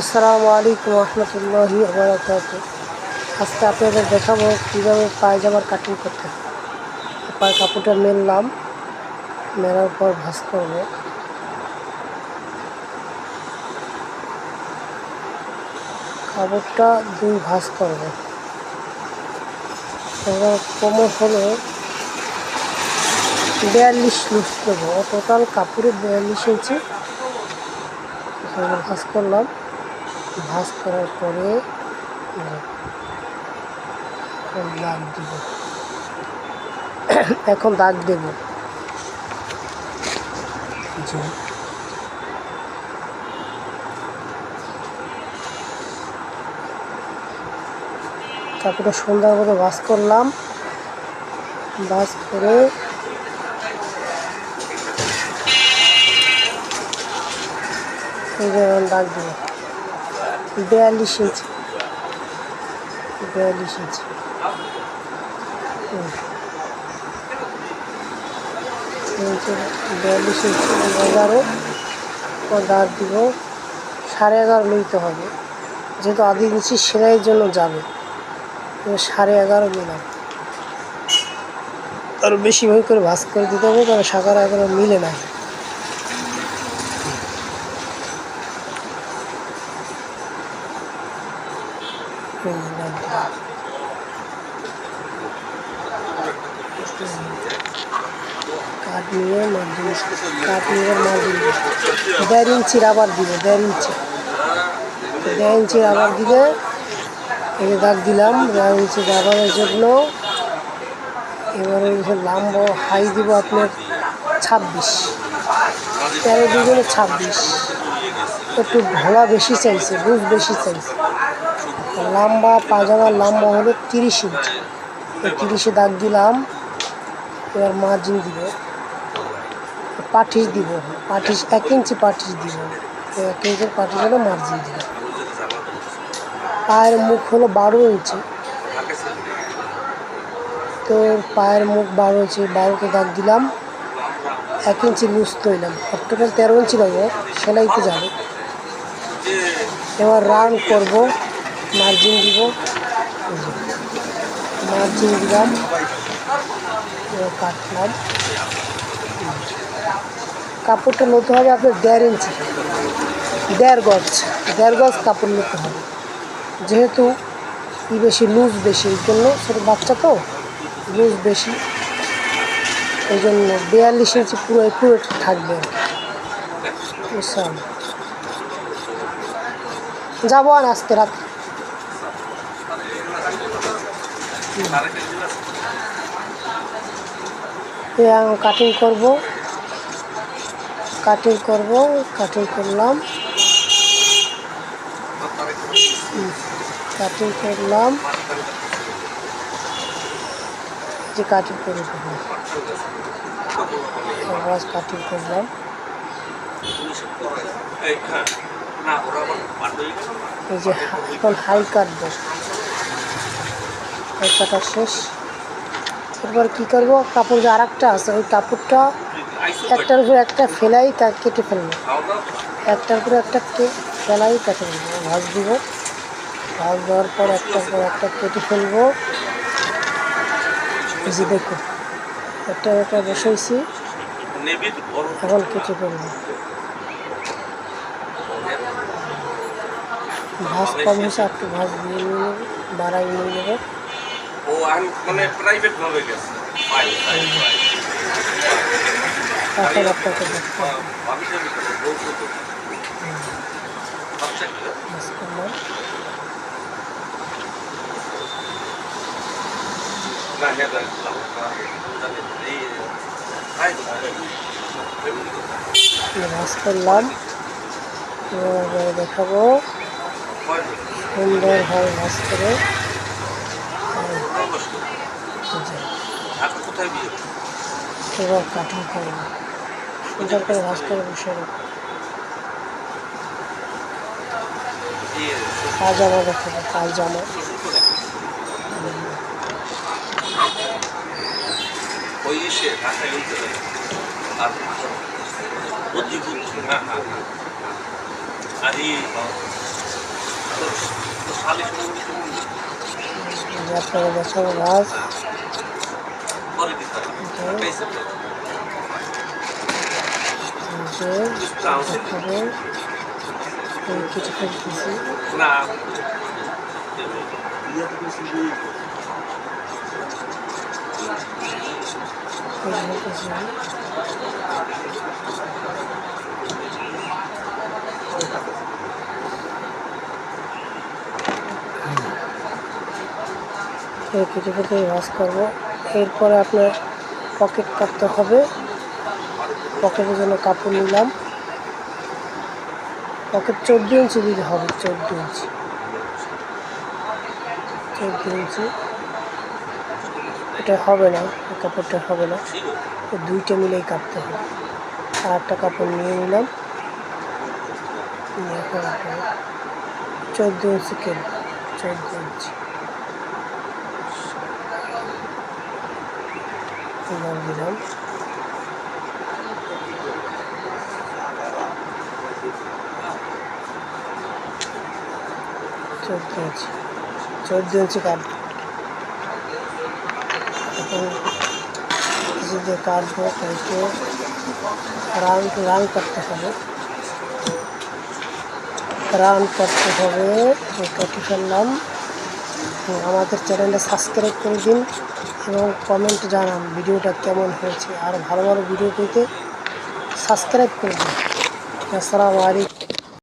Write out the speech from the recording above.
আসসালামু আলাইকুম রহমতুল্লাহি আজকে আপনাদের দেখাবো কীভাবে পায়জামার কাটিং করতে হয়। কাপড়টা মেললাম মেলার পর ভাঁজ করব। কাপড়টা দুই ভাঁজ করব। কোমর হলো বিয়াল্লিশ লুজ দেবো টোটাল কাপড়ে বিয়াল্লিশ ইঞ্চি ভাঁজ করলাম। ভাঁজ করার পরে দাগ দিব। এখন দাগ দেব। জি। কাপড়টা সুন্দর করে ভাঁজ করলাম। ভাঁজ করে এই যে এখন দাগ দিব। বিয়াল্লিশ ইঞ্চি। বিয়াল্লিশ ইঞ্চি। বিয়াল্লিশ ইঞ্চি এগারো ও দিব। সাড়ে এগারো নিতে হবে। যেহেতু আধি ইঞ্চি সেলাইয়ের জন্য যাবে সাড়ে এগারো নিলাম আরও বেশি ভাবে করে ভাঁজ করে দিতে হবে, কারণ সাড়ে এগারো মিলে না হুম, দাগ দিলাম। কাঠ নিয়ে মার্জিন কাঠ নিয়ে মার্জিন দেড় ইঞ্চি রাবার দিবে দেড় ইঞ্চি দেড় ইঞ্চি রাবার দিলে এই দাগ দিলাম দেড় ইঞ্চি রাবারের জন্য এবারে লাম্ব হাই দিব আপনার ছাব্বিশ তেরো দুজনে ছাব্বিশ একটু ঢোলা বেশি চাইছে বুঝ বেশি চাইছে লম্বা পাজামার লম্বা হলো তিরিশ ইঞ্চি। এই তিরিশে দাগ দিলাম, এবার মার্জিন দিব। পাঠিশ দিব পাঠিশ এক ইঞ্চি পাঠিশ দিব। এক ইঞ্চির পাঠিশ হলো মার্জিন দিব। পায়ের মুখ হলো বারো ইঞ্চি। তো পায়ের মুখ বারো ইঞ্চি, বারোতে দাগ দিলাম। এক ইঞ্চি লুজ তৈলাম। টোটাল তেরো ইঞ্চি লাগবে সেলাইতে যাবে। এবার রান করব। মার্জিন দিব। মার্জিন দিলাম। কাটলাম। কাপড়টা নিতে হবে আপনার দেড় ইঞ্চি। দেড় গজ। দেড় গজ কাপড় নিতে হবে। যেহেতু ই বেশি, লুজ বেশি, এই জন্য ছোটো বাচ্চা তো, লুজ বেশি। এই জন্য বিয়াল্লিশ ইঞ্চি পুরো পুরো থাকবে। যাব আর আজকে রাত কাটিং করব। কাটিং করব কাটিং করলাম। কাটিং করলাম। যে কাটিং করে আওয়াজ কাটিং করলাম। এই যে এখন হাই কাটবো। হাই কাটা শেষ। এরপর কী করব? কাপড় যে আর আছে, ওই কাপড়টা একটার উপর একটা ফেলাই কা- কেটে ফেলব। একটার উপরে একটা ফেলাই কেটে ফেলব। ভাজ দিব। ভাজ দেওয়ার পর একটার পর একটা কেটে ফেলব। যে দেখো, একটা একটা বসাইছি। এখন কেটে ফেলব। ভাজ কম হয়েছে, একটু ভাজ দিয়ে নিয়ে নেব, বাড়াই নিয়ে নেব। আমি মানে প্রাইভেট ভাবে গেছে ফাইল ফাইল ফাইল তারপর আপনাকে দেখতে হবে কোথায় বিয়ে এবার কাটিং করব সুন্দর করে ভাজ করে বসে পায়জামা দেখাবো পায়জামা করে ওই ইসে ঢাকায় উঠতে পারে। আর বুদ্ধি বুদ্ধি হ্যাঁ হ্যাঁ হ্যাঁ আর এই যে আপনারা দেখাবো গাছ করে দিতে এই কিছু ফেলতেছি না। এই কিছু থেকে করব। এরপরে আপনার পকেট কাটতে হবে। পকেটের জন্য কাপড় নিলাম। পকেট চোদ্দ ইঞ্চি দিতে হবে, চোদ্দ ইঞ্চি চোদ্দ ইঞ্চি এটা হবে না, এই কাপড়টা হবে না। দুইটা মিলেই কাটতে হবে। আর একটা কাপড় নিয়ে নিলাম। আপনার ইঞ্চি কেটে, চোদ্দ ইঞ্চি নাম দিলাম চোদ্দ ইঞ্চি চোদ্দ ইঞ্চি কাটবো এখন কিছু দিয়ে কাটবো কেটে রাউন্ড রাউন্ড করতে হবে রাউন্ড করতে হবে এই কেটে ফেললাম তো আমাদের চ্যানেলটা সাবস্ক্রাইব করে দিন এবং কমেন্ট জানান ভিডিওটা কেমন হয়েছে। আর ভালো ভালো ভিডিও পেতে সাবস্ক্রাইব করবেন আসসালামু আলাইকুম।